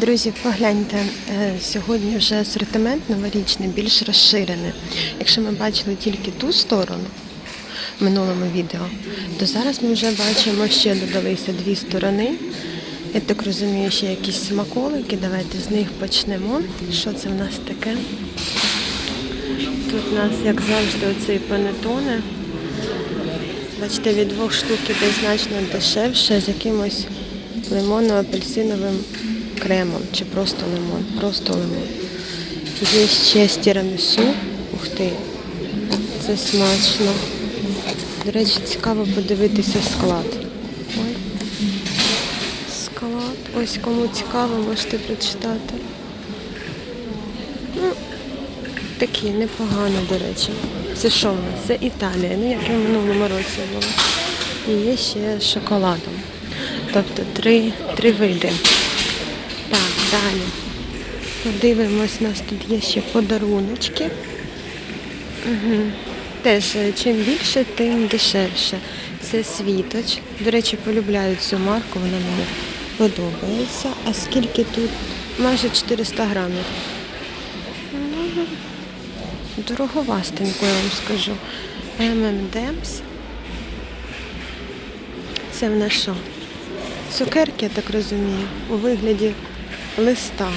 Друзі, погляньте, е, сьогодні вже асортимент новорічний більш розширений. Якщо ми бачили тільки ту сторону в минулому відео, то зараз ми вже бачимо, ще додалися дві сторони. Я так розумію, ще якісь смаколики. Давайте з них почнемо. Що це в нас таке? Тут у нас, як завжди, оцей панетоне. Бачите, від двох штук іде значно дешевше з якимось лимонно-апельсиновим кремом чи просто лимон. Просто лимон. Є ще з тірамісу. Ух ти, це смачно. До речі, цікаво подивитися склад. Ой. Склад. Ось кому цікаво, можете прочитати. Ну, такі непогано, до речі. Це що в нас? Це Італія, ну як і в минулому році було. І є ще з шоколадом. Тобто три, три види. Далі. Подивимось, у нас тут є ще подаруночки. Угу. Теж е, чим більше, тим дешевше. Це світоч. До речі, полюбляю цю марку, вона мені подобається. А скільки тут? Майже 400 грамів. Дороговастенько, я вам скажу. M&M's. Це в нас що? Цукерки, я так розумію, у вигляді листа.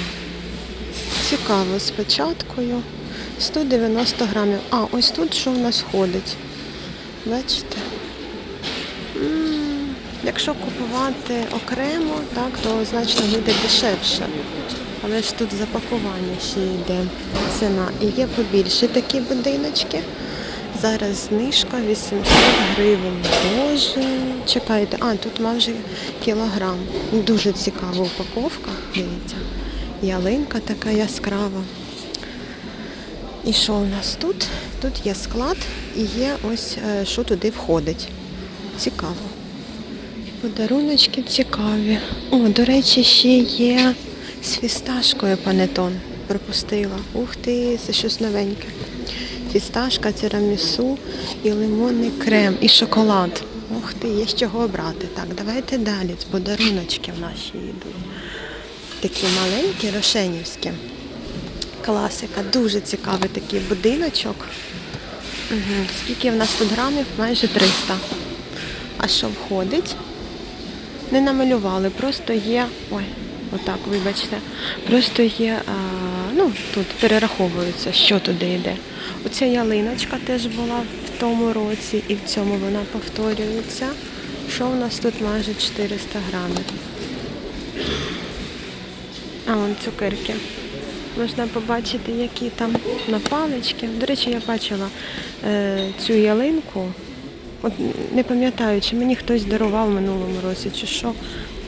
Цікаво, з печаткою. 190 грамів. А, ось тут що в нас ходить. Бачите? Якщо купувати окремо, так, то значно буде дешевше. Але ж тут запакування ще йде ціна. І є побільші такі будиночки. Зараз знижка 800 гривень. Боже, чекайте, а тут майже кілограм. Дуже цікава упаковка. Дивіться. Ялинка така яскрава. І що у нас тут? Тут є склад і є ось е, що туди входить. Цікаво. Подаруночки цікаві. О, до речі, ще є з фісташкою панетон. Пропустила. Ух ти, це щось новеньке. Фісташка, тирамісу і лимонний крем, і шоколад. Ух ти, є з чого обрати. Так, давайте далі. З подаруночки в наші йдуть. Такі маленькі, рошенівські. Класика, дуже цікавий такий будиночок. Угу. Скільки в нас тут грамів? Майже 300. А що входить? Не намалювали, просто є. Ой, отак, вибачте. Просто є, а, ну, тут перераховується, що туди йде. Оця ялиночка теж була в тому році і в цьому вона повторюється. Що у нас тут майже 400 грамів? А, вон цукерки. Можна побачити, які там на палички. До речі, я бачила е, цю ялинку. От не пам'ятаю, чи мені хтось дарував в минулому році, чи що.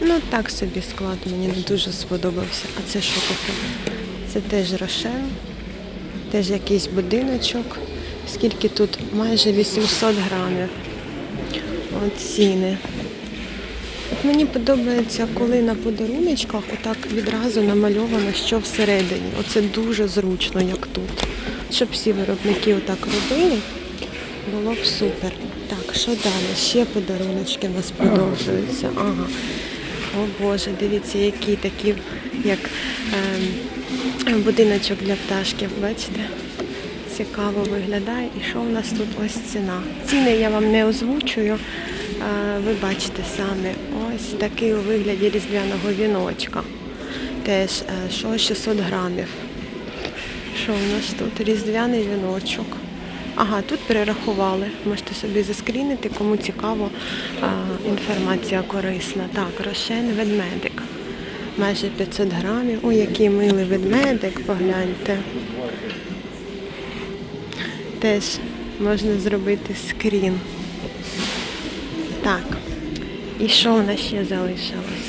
Ну так собі склад мені не дуже сподобався. А це що таке? Це теж рошен, теж якийсь будиночок. Скільки тут? Майже 800 грамів. От ціни. Мені подобається, коли на подаруночках отак відразу намальовано, що всередині. Оце дуже зручно, як тут. Щоб всі виробники отак робили, було б супер. Так, що далі? Ще подаруночки у нас продовжуються. Ага. О Боже, дивіться, які такі, як ем, будиночок для пташки, бачите? Цікаво виглядає. І що в нас тут ось ціна? Ціни я вам не озвучую. Ви бачите самі, ось такий у вигляді різдвяного віночка. Теж е, що 600 грамів. Що у нас тут? Різдвяний віночок. Ага, тут перерахували. Можете собі заскрінити, кому цікаво інформація корисна. Так, рошен ведмедик. Майже 500 грамів. Ой, який милий ведмедик, погляньте. Теж можна зробити скрін. Так. І що в нас ще залишилось?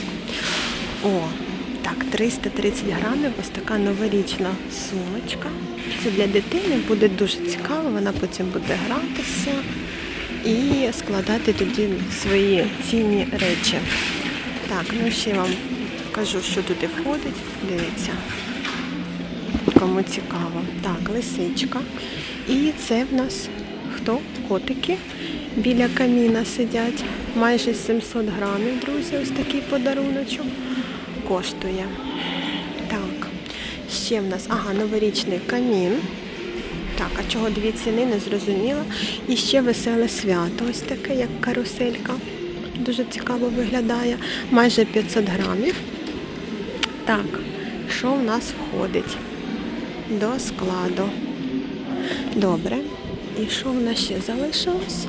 О, так, 330 грамів, ось така новорічна сумочка. Це для дитини буде дуже цікаво, вона потім буде гратися і складати тоді свої цінні речі. Так, ну ще вам покажу, що туди входить. Дивіться, кому цікаво. Так, лисичка. І це в нас хто? Котики біля каміна сидять. Майже 700 грамів, друзі, ось такий подаруночок коштує. Так, Ще в нас, ага, новорічний камін. Так, а чого дві ціни, не зрозуміла. І ще веселе свято, ось таке, як каруселька. Дуже цікаво виглядає. Майже 500 грамів. Так, що в нас входить до складу? Добре. І що в нас ще залишилось?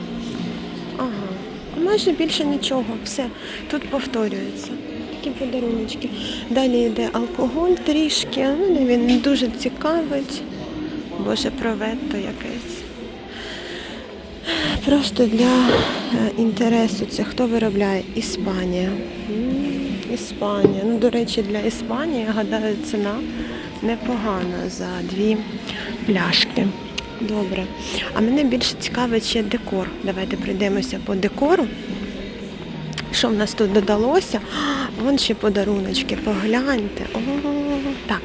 Майже більше нічого. Все. Тут повторюється. Такі подаруночки. Далі йде алкоголь трішки. Ну, він дуже цікавить. Боже, проветто якесь. Просто для е, інтересу це хто виробляє? Іспанія. Іспанія. Ну, до речі, для Іспанії, я гадаю, ціна непогана за дві пляшки. Добре. А мене більше цікавить ще декор. Давайте пройдемося по декору. Що в нас тут додалося? Вон ще подаруночки, погляньте. О, так,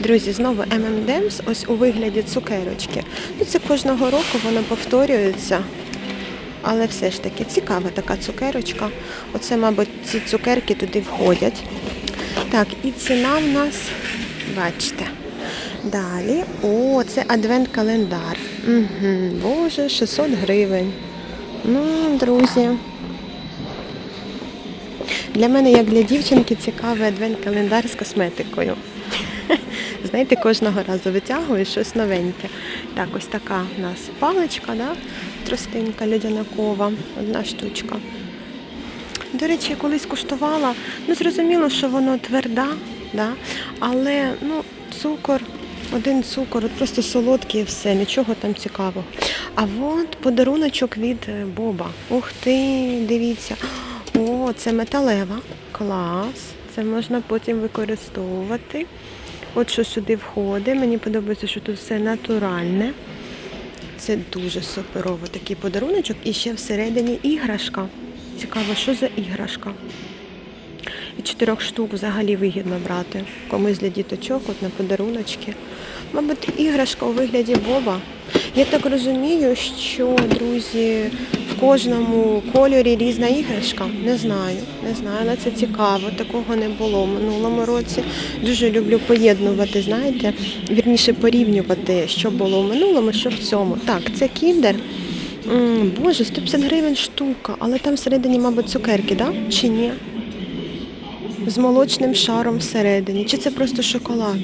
друзі, знову M&M's ось у вигляді цукерочки. Ну, це кожного року воно повторюється. Але все ж таки цікава така цукерочка. Оце, мабуть, ці цукерки туди входять. Так, і ціна в нас, бачите. Далі. О, це адвент-календар. Угу, Боже, 600 гривень. Ну, друзі. Для мене, як для дівчинки, цікавий адвент-календар з косметикою. Знаєте, кожного разу витягую щось новеньке. Так, ось така у нас паличка, да? тростинка льодянакова, одна штучка. До речі, я колись куштувала, ну зрозуміло, що воно тверда, да? але ну, цукор, один цукор, от просто солодкий і все, нічого там цікавого. А от подаруночок від е, Боба. Ух ти, дивіться. О, це металева. Клас. Це можна потім використовувати. От що сюди входить. Мені подобається, що тут все натуральне. Це дуже суперово такий подаруночок. І ще всередині іграшка. Цікаво, що за іграшка? Від чотирьох штук взагалі вигідно брати. Комусь для діточок, от на подаруночки. Мабуть, іграшка у вигляді Боба. Я так розумію, що, друзі, в кожному кольорі різна іграшка. Не знаю, не знаю, але це цікаво. Такого не було в минулому році. Дуже люблю поєднувати, знаєте, вірніше порівнювати, що було в минулому, що в цьому. Так, це кіндер. Боже, 150 гривень штука, але там всередині, мабуть, цукерки, да? Чи ні? З молочним шаром всередині. Чи це просто шоколад?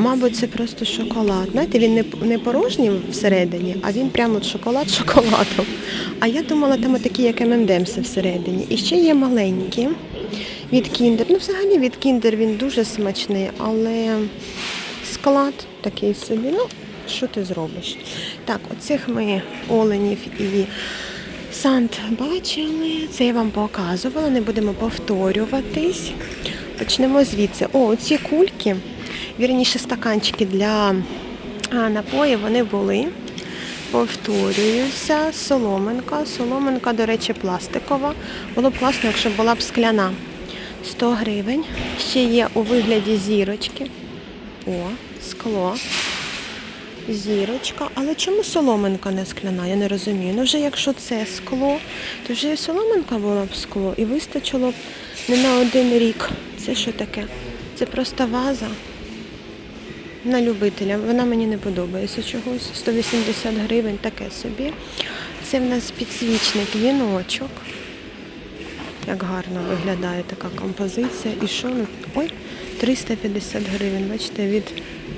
Мабуть, це просто шоколад. Знаєте, він не, не порожній всередині, а він прямо от шоколад шоколадом. А я думала, там такі, як ММДМСи всередині. І ще є маленькі від Kinder. Ну, взагалі від Kinder він дуже смачний, але склад такий собі. Ну, що ти зробиш? Так, оцих ми оленів і Сант бачили, це я вам показувала, не будемо повторюватись. Почнемо звідси. О, ці кульки, вірніше стаканчики для напоїв, вони були. Повторююся, соломинка. Соломинка, до речі, пластикова. Було б класно, якщо була б скляна. 100 гривень. Ще є у вигляді зірочки. О, скло. Зірочка. Але чому соломинка не скляна? Я не розумію. Ну вже якщо це скло, то вже і соломинка була б скло і вистачило б не на один рік. Це що таке? Це просто ваза на любителя. Вона мені не подобається чогось. 180 гривень, таке собі. Це в нас підсвічник віночок. Як гарно виглядає така композиція. І що? Ой, 350 гривень. Бачите, від,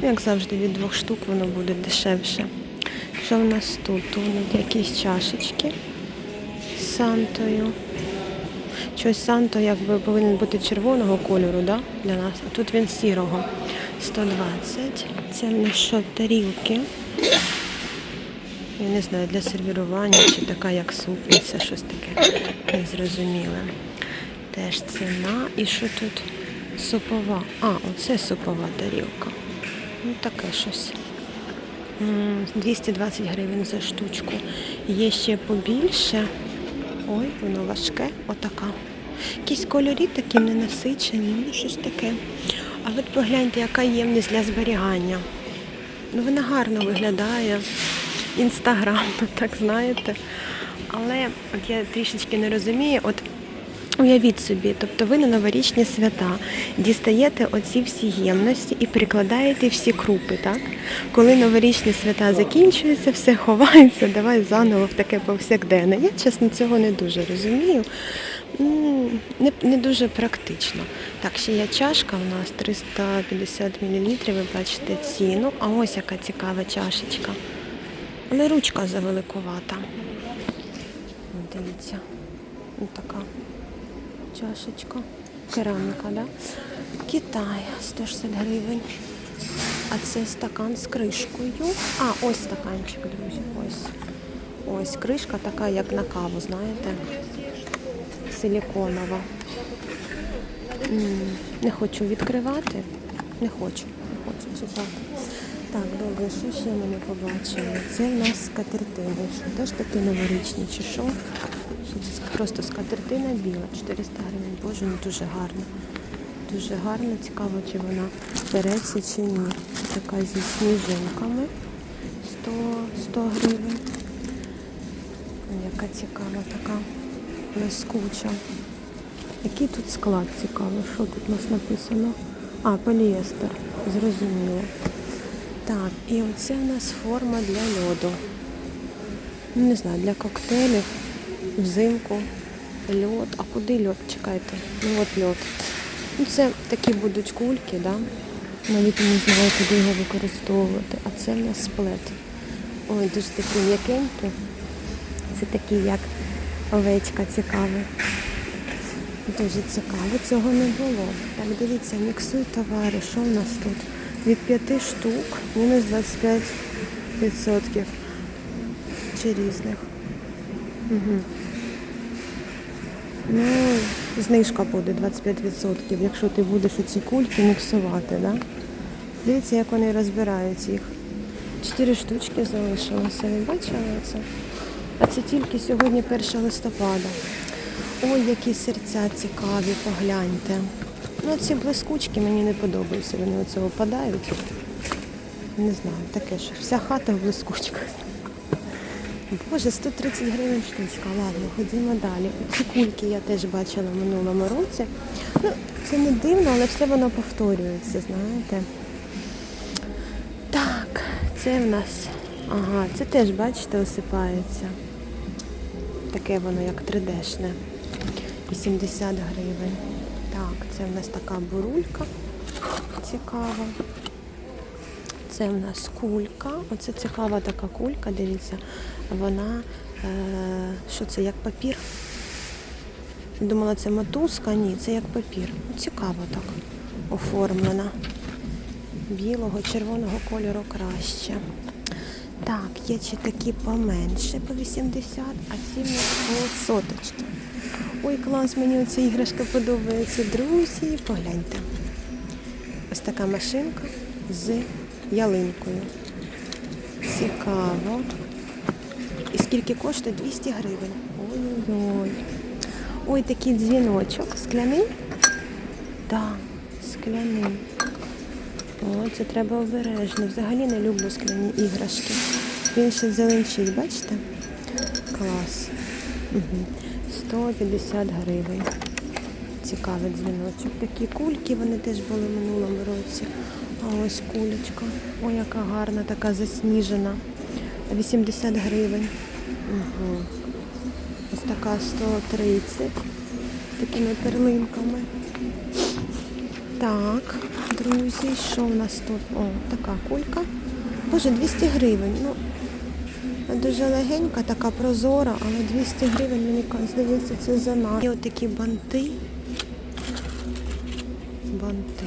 ну, як завжди, від двох штук воно буде дешевше. Що в нас тут? Тут якісь чашечки з Сантою. Щось Санто якби повинен бути червоного кольору, да? Для нас. А тут він сірого. 120. Це в що, тарілки. Я не знаю, для сервірування чи така як супниця, щось таке незрозуміле. Теж ціна. І що тут? Супова. А, оце супова тарілка. Ну таке щось. 220 гривень за штучку. Є ще побільше. Ой, воно важке, отака. Якісь кольорі такі ненасичені, ну щось таке. А от погляньте, яка ємність для зберігання. Ну, вона гарно виглядає. Інстаграмно, так знаєте. Але от я трішечки не розумію, от Уявіть собі, тобто ви на новорічні свята дістаєте оці всі ємності і прикладаєте всі крупи, так? Коли новорічні свята закінчуються, все ховається, давай заново в таке повсякденне. Я чесно цього не дуже розумію. М, Не, не дуже практично. Так, ще є чашка у нас 350 мл, ви бачите ціну. А ось яка цікава чашечка. Але ручка завеликувата. Дивіться. Ось така чашечка. Кераміка, да? Китай 160 гривень. А це стакан з кришкою. А, ось стаканчик, друзі. Ось. Ось кришка така, як на каву, знаєте. Силіконова. Не хочу відкривати. Не хочу. Не хочу читати. Так, добре, що ще ми не побачили? Це в нас скатертини. Що теж такі новорічні, чи що? Просто скатертина біла, 400 гривень. Боже, ну дуже гарно. Дуже гарно, цікаво, чи вона береться чи ні. Така зі сніжинками. 100, 100 гривень. Яка цікава така блискуча. Який тут склад цікавий? Що тут у нас написано? А, поліестер. Зрозуміло. Так, і оце у нас форма для льоду. Ну, не знаю, для коктейлів, взимку, льод. А куди льод? Чекайте. Ну от льод. Ну, це такі будуть кульки, да? Навіть не знаю, куди його використовувати. А це в нас сплет. Ой, дуже такі м'якенькі. Це такі, як овечка цікавий. Дуже цікаво, цього не було. Так, дивіться, міксуй товари. Що в нас тут? Від 5 штук мінус 25% чи різних. Угу. Ну, знижка буде 25%, якщо ти будеш оці кульки міксувати, да? Дивіться, як вони розбирають їх. Чотири штучки залишилося. Ви бачили це? А це тільки сьогодні 1 листопада. Ой, які серця цікаві, погляньте. Ну, ці блискучки мені не подобаються, вони оце опадають. Не знаю, таке що вся хата в блискучках. Боже, 130 гривень штучка. Ладно, ходімо далі. Ці кульки я теж бачила в минулому році. Ну, це не дивно, але все воно повторюється, знаєте. Так, це в нас. Ага, це теж, бачите, осипається. Таке воно як 3D-шне. 80 гривень. Так, це в нас така бурулька цікава. Це в нас кулька. Оце цікава така кулька, дивіться. Вона, е, що це, як папір? Думала, це мотузка, ні, це як папір. Цікаво так оформлена. Білого, червоного кольору краще. Так, є ще такі поменше по 80, а ці по соточки. Ой, клас, мені оця іграшка подобається. Друзі, погляньте. Ось така машинка з ялинкою. Цікаво. І скільки коштує? 200 гривень. Ой-ой-ой. Ой, такий дзвіночок. Скляний? Так, скляний. О, це треба обережно. Взагалі не люблю скляні іграшки. Він ще зеленчить, бачите? Клас. Угу. 150 гривень. Цікавий дзвіночок. Такі кульки, вони теж були в минулому році. А ось кулечка. Ой, яка гарна, така засніжена. 80 гривень. Угу. Ось така 130 з такими перлинками. Так, друзі, що в нас тут? О, така кулька. Боже, 200 гривень. Ну, дуже легенька, така прозора, але 200 гривень, мені здається, це занадто. І отакі банти. Банти.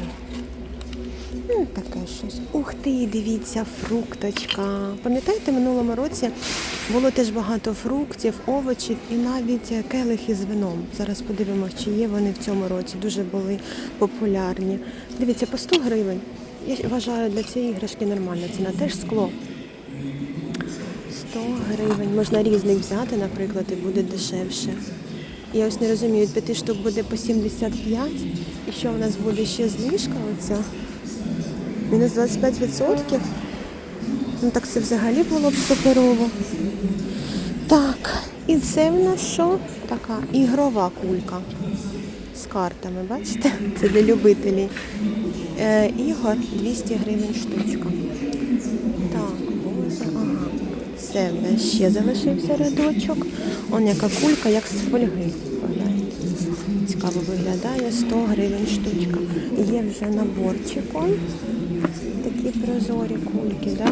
Ну, таке щось. Ух ти, дивіться, фрукточка. Пам'ятаєте, минулому році було теж багато фруктів, овочів і навіть е, келихи з вином. Зараз подивимося, чи є вони в цьому році. Дуже були популярні. Дивіться, по 100 гривень. Я вважаю, для цієї іграшки нормальна ціна. Теж скло. 100 гривень. Можна різних взяти, наприклад, і буде дешевше. Я ось не розумію, від 5 штук буде по 75. І що в нас буде ще знижка оця? Мінус 25%. Ну так це взагалі було б суперово. Так, і це в нас що? Така ігрова кулька. з картами, бачите? Це для любителів. Е, ігор 200 гривень штучка. Так, ага. Все, в нас ще залишився рядочок. Он яка кулька, як з фольги. Цікаво виглядає 100 гривень штучка. Є вже наборчик. Такі прозорі кульки, да?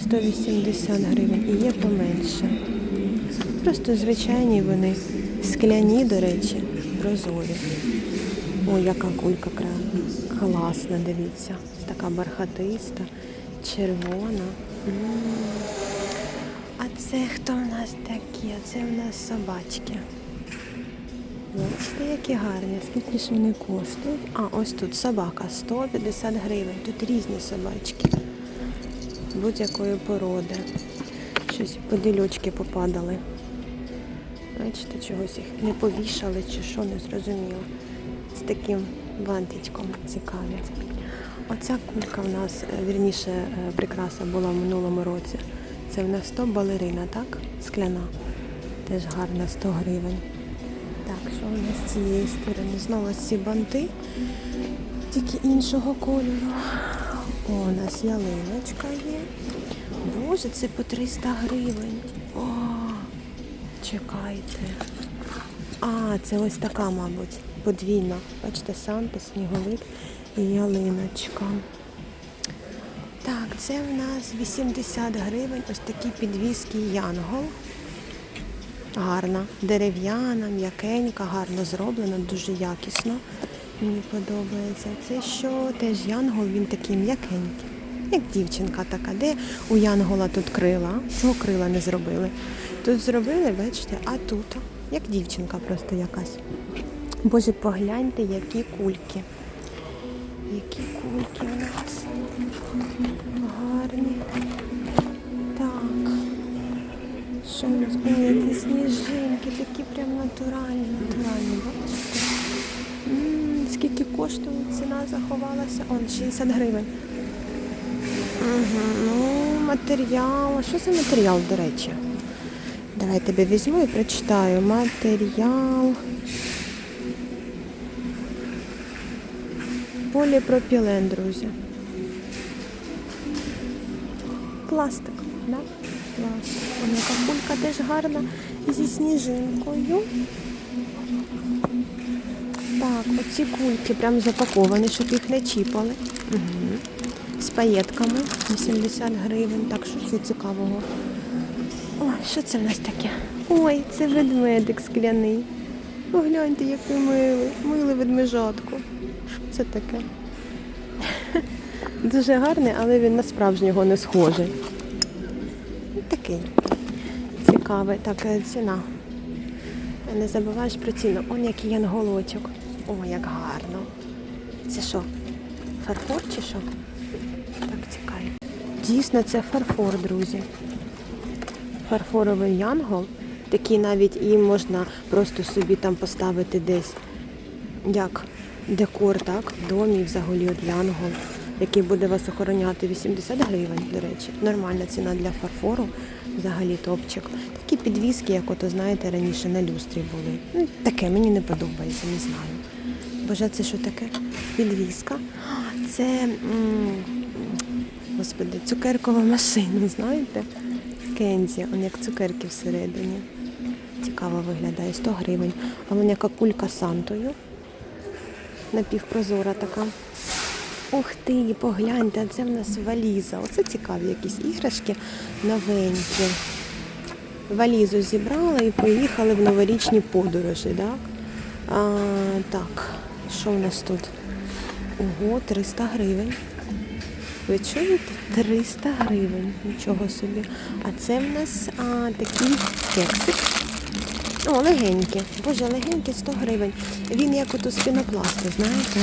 180 гривень. І є поменше. Просто звичайні вони. Скляні, до речі, прозорі. Ой, яка кулька класна, дивіться. Така бархатиста, червона. А це хто в нас такі? Це в нас собачки. Які гарні. Скільки ж вони коштують? А, ось тут собака 150 гривень. Тут різні собачки. Будь-якої породи. Щось подільочки попадали. Бачите, чогось їх не повішали чи що, не зрозуміло. З таким бантичком цікаві. Оця кулька в нас, е, вірніше, е, прикраса була в минулому році. Це в нас 100 балерина, так? Скляна. Теж гарна 100 гривень. Так, що у нас з цієї сторони? Знову ці банти, тільки іншого кольору. О, у нас ялиночка є. Боже, це по 300 гривень. О, чекайте. А, це ось така, мабуть, подвійна. Бачите, Санта, сніговик і ялиночка. Так, це в нас 80 гривень. Ось такі підвіски Янгол. Гарна, дерев'яна, м'якенька, гарно зроблена, дуже якісно. Мені подобається. Це що теж янгол, він такий м'якенький. Як дівчинка така, де у Янгола тут крила? Чого крила не зробили? Тут зробили, бачите, а тут як дівчинка просто якась. Боже, погляньте, які кульки. Які кульки у нас. Гарні. Що у нас? Ой, які сніжинки, такі прям натуральні, натуральні, бачите? М, Скільки коштує, ціна заховалася? Он 60 гривень. Угу, ну, матеріал. А що за матеріал, до речі? Давай тебе візьму і прочитаю. Матеріал. Поліпропілен, друзі. Пластик, да? Пластик. Вона яка кулька теж гарна зі сніжинкою. Так, оці кульки прям запаковані, щоб їх не чіпали. Угу. З паєтками 80 гривень. Так, що це цікавого? Ой, що це в нас таке? Ой, це ведмедик скляний. Погляньте, який милий. Милий ведмежатку. Що це таке? Дуже гарний, але він на справжнього не схожий. Такий цікавий. Так, е, ціна. Не забуваєш про ціну. Он який янголочок. О, як гарно. Це що? Фарфор чи що? Так, цікаво. Дійсно, це фарфор, друзі. Фарфоровий янгол. Такий навіть і можна просто собі там поставити десь як декор, так, в домі взагалі от янгол, який буде вас охороняти 80 гривень, до речі. Нормальна ціна для фарфору, взагалі топчик. Такі підвіски, як ото, знаєте, раніше на люстрі були. Ну, таке мені не подобається, не знаю. Боже, це що таке? Підвіска. Це, м, господи, цукеркова машина, знаєте? Кензі, он як цукерки всередині. Цікаво виглядає, 100 гривень. А вона яка кулька Сантою. Напівпрозора така. Ух ти, погляньте, це в нас валіза. Оце цікаві якісь іграшки новенькі. Валізу зібрали і поїхали в новорічні подорожі, так? А, так, що в нас тут? Ого, 300 гривень. Ви чуєте? 300 гривень. Нічого собі. А це в нас а, такий кексик. О, легенькі. Боже, легенькі 100 гривень. Він як ото з пінопласту, знаєте?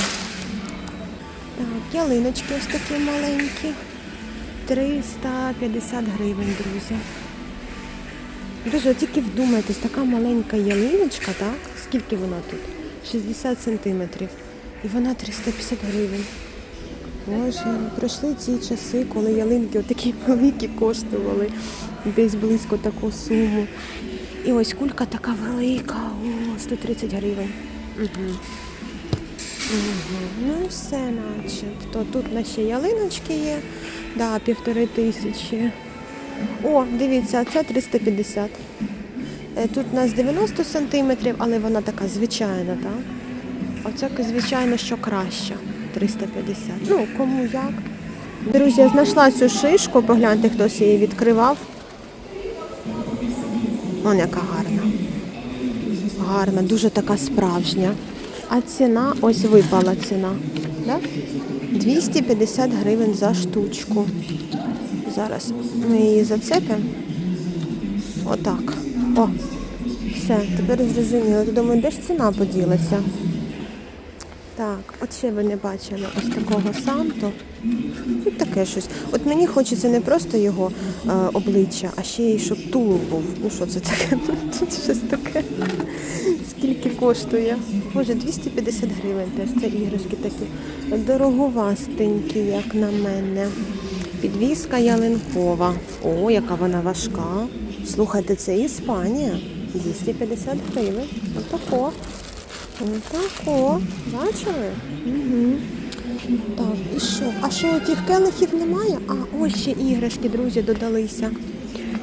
Так, ялиночки ось такі маленькі. 350 гривень, друзі. Дуже тільки вдумайтесь, така маленька ялиночка, так? Скільки вона тут? 60 сантиметрів. І вона 350 гривень. Боже, пройшли ці часи, коли ялинки отакі великі коштували десь близько таку суму. І ось кулька така велика, о, 130 гривень. Угу. Ну і все наче. То тут на ще ялиночки є. Да, півтори тисячі. О, дивіться, це 350. Е, Тут у нас 90 сантиметрів, але вона така звичайна, так? Оце, звичайно, що краще. 350. Ну, кому як. Друзі, я знайшла цю шишку, погляньте, хтось її відкривав. Вон яка гарна. Гарна, дуже така справжня. А ціна, ось випала ціна. Да? 250 гривень за штучку. Зараз ми її зацепимо. Отак. О, все, тепер зрозуміло. Думаю, де ж ціна поділася? Так, от ще ви не бачили ось такого Санту. Ну, таке щось. От мені хочеться не просто його е, обличчя, а ще й щоб тулуб був. Ну що це таке? Тут щось таке. Скільки коштує? Боже, 250 гривень теж. Це іграшки такі дороговастенькі, як на мене. Підвіска ялинкова. О, яка вона важка. Слухайте, це Іспанія. 250 гривень. Отако. Отако. Бачили? Угу. Так, і що? А що тих келихів немає? А, ось ще іграшки, друзі, додалися.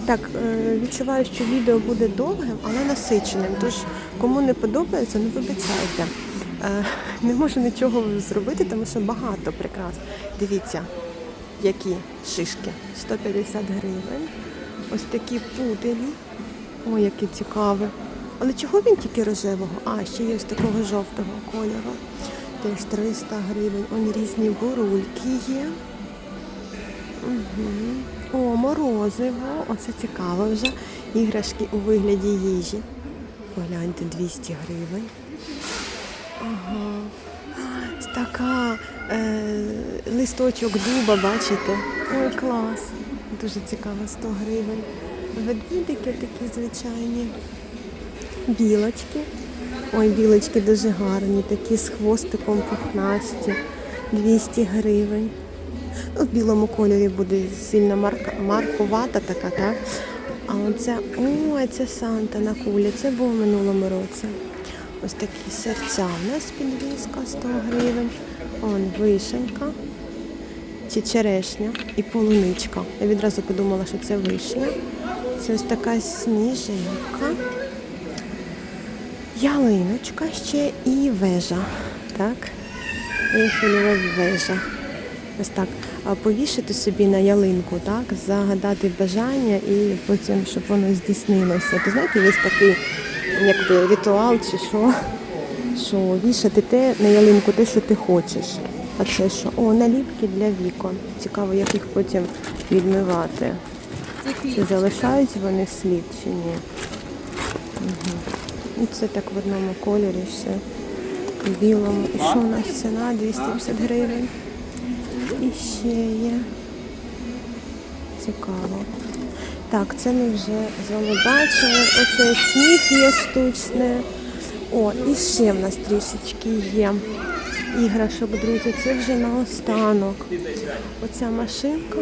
Так, е, відчуваю, що відео буде довгим, але насиченим. Тож, кому не подобається, ну вибачайте. Е, не можу нічого зробити, тому що багато прикрас. Дивіться, які шишки. 150 гривень. Ось такі пуделі. Ой, які цікаві. Але чого він тільки рожевого? А, ще є ось такого жовтого кольору. Теж 300 гривень. Он різні бурульки є. Угу. О, морозиво. Оце цікаво вже. Іграшки у вигляді їжі. Погляньте, 200 гривень. Ага. Така е, листочок дуба, бачите? Ой, клас. Дуже цікаво, 100 гривень. Ведмедики такі звичайні. Білочки. Ой, білочки дуже гарні, такі з хвостиком пухнасті. 200 гривень. В білому кольорі буде сильно марка, маркувата така, так? А оце, ой, це Санта на кулі. Це було в минулому році. Ось такі серця у нас підвіска 100 гривень. Он вишенька чи черешня і полуничка. Я відразу подумала, що це вишня. Це ось така сніжинка. Ялиночка ще і вежа. Так? Ейфелева вежа. Ось так. А повішати собі на ялинку, так, загадати бажання і потім, щоб воно здійснилося. Ти знаєте, є такий якби ритуал чи що, що вішати те на ялинку те, що ти хочеш. А це що? О, наліпки для вікон. Цікаво, як їх потім відмивати. Чи залишають вони слід чи ні? Угу. І це так в одному кольорі все. В білому. І що у нас ціна? 250 гривень. І ще є. Цікаво. Так, це ми вже з вами бачили. Оце сніг є штучне. О, і ще в нас трішечки є іграшок, друзі. Це вже наостанок. Оця машинка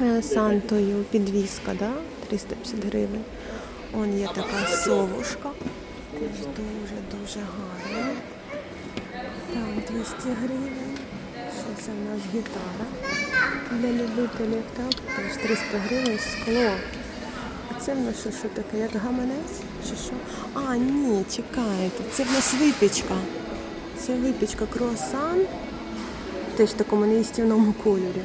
е, Сантою, підвіска, да? 350 гривень. Он є така совушка. Дуже-дуже гарна. Так, 200 гривень. Що це в нас гітара для любителів, так? Теж 300 гривень скло. А це в нас що, що таке? Як гаманець? Чи що? А, ні, чекайте. Це в нас випічка. Це випічка круасан. Теж в такому неїстівному кольорі.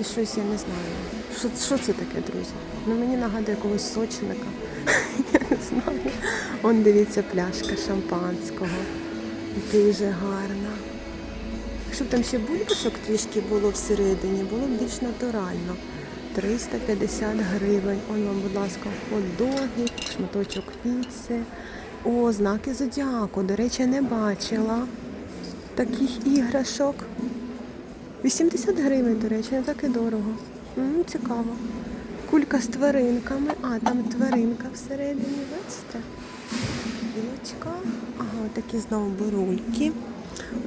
І щось я не знаю. Що, що це таке, друзі? Ну мені нагадує якогось сочника. Я не знаю. Он дивіться пляшка шампанського. Дуже гарна. Якщо б там ще бульбашок трішки було всередині, було б більш натурально. 350 гривень. Он вам, будь ласка, хот-доги, шматочок піци. О, знаки зодіаку. До речі, не бачила таких іграшок. 80 гривень, до речі, не так і дорого. М, цікаво. Кулька з тваринками. А, там тваринка всередині, бачите? Білочка. Ага, такі знову бурульки.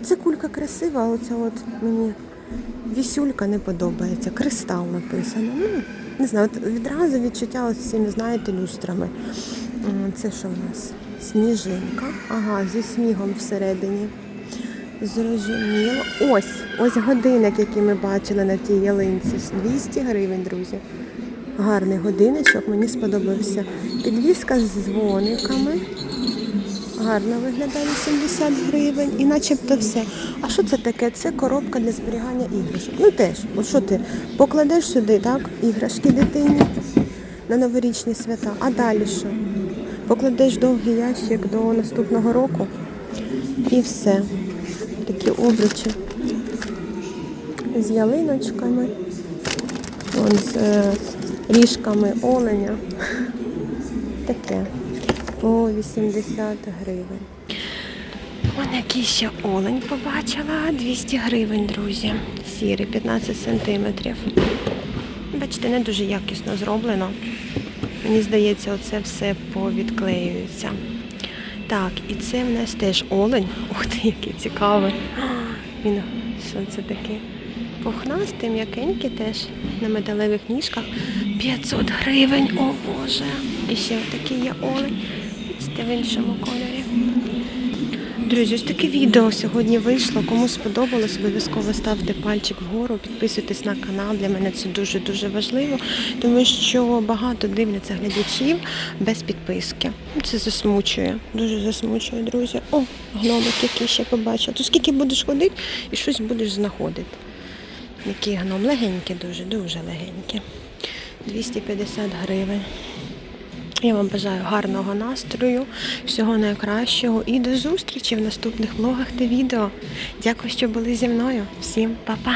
Це кулька красива, а оця от мені вісюлька не подобається. Кристал написано. Ну, не знаю, от відразу відчуття ось цими, знаєте, люстрами. Це що в нас? Сніжинка. Ага, зі смігом всередині. Зрозуміло. Ось, ось годинник, який ми бачили на тій ялинці. 200 гривень, друзі. Гарний годинничок, мені сподобався. Підвіска з дзвониками. Гарно виглядає 70 гривень і начебто все. А що це таке? Це коробка для зберігання іграшок. Ну теж, от що ти покладеш сюди, так, іграшки дитині на новорічні свята. А далі що? Покладеш довгий ящик до наступного року і все. Такі обручі з ялиночками, з е, ріжками оленя. Таке по 80 гривень. Вон який ще олень побачила. 200 гривень, друзі. Сірий, 15 сантиметрів. Бачите, не дуже якісно зроблено. Мені здається, оце все повідклеюється. Так, і це в нас теж олень. Ух ти, який цікавий. Він що це таке? Пухнастий, м'якенький теж на металевих ніжках. 500 гривень, о Боже. І ще такий є олень. Бачите, в іншому кольорі. Друзі, ось таке відео сьогодні вийшло. Кому сподобалось, обов'язково ставте пальчик вгору, підписуйтесь на канал. Для мене це дуже-дуже важливо, тому що багато дивляться глядачів без підписки. Це засмучує, дуже засмучує, друзі. О, гномик, який ще побачив. То скільки будеш ходити і щось будеш знаходити. Який гном легенький, дуже, дуже легенький. 250 гривень. Я вам бажаю гарного настрою, всього найкращого і до зустрічі в наступних влогах та відео. Дякую, що були зі мною. Всім па-па!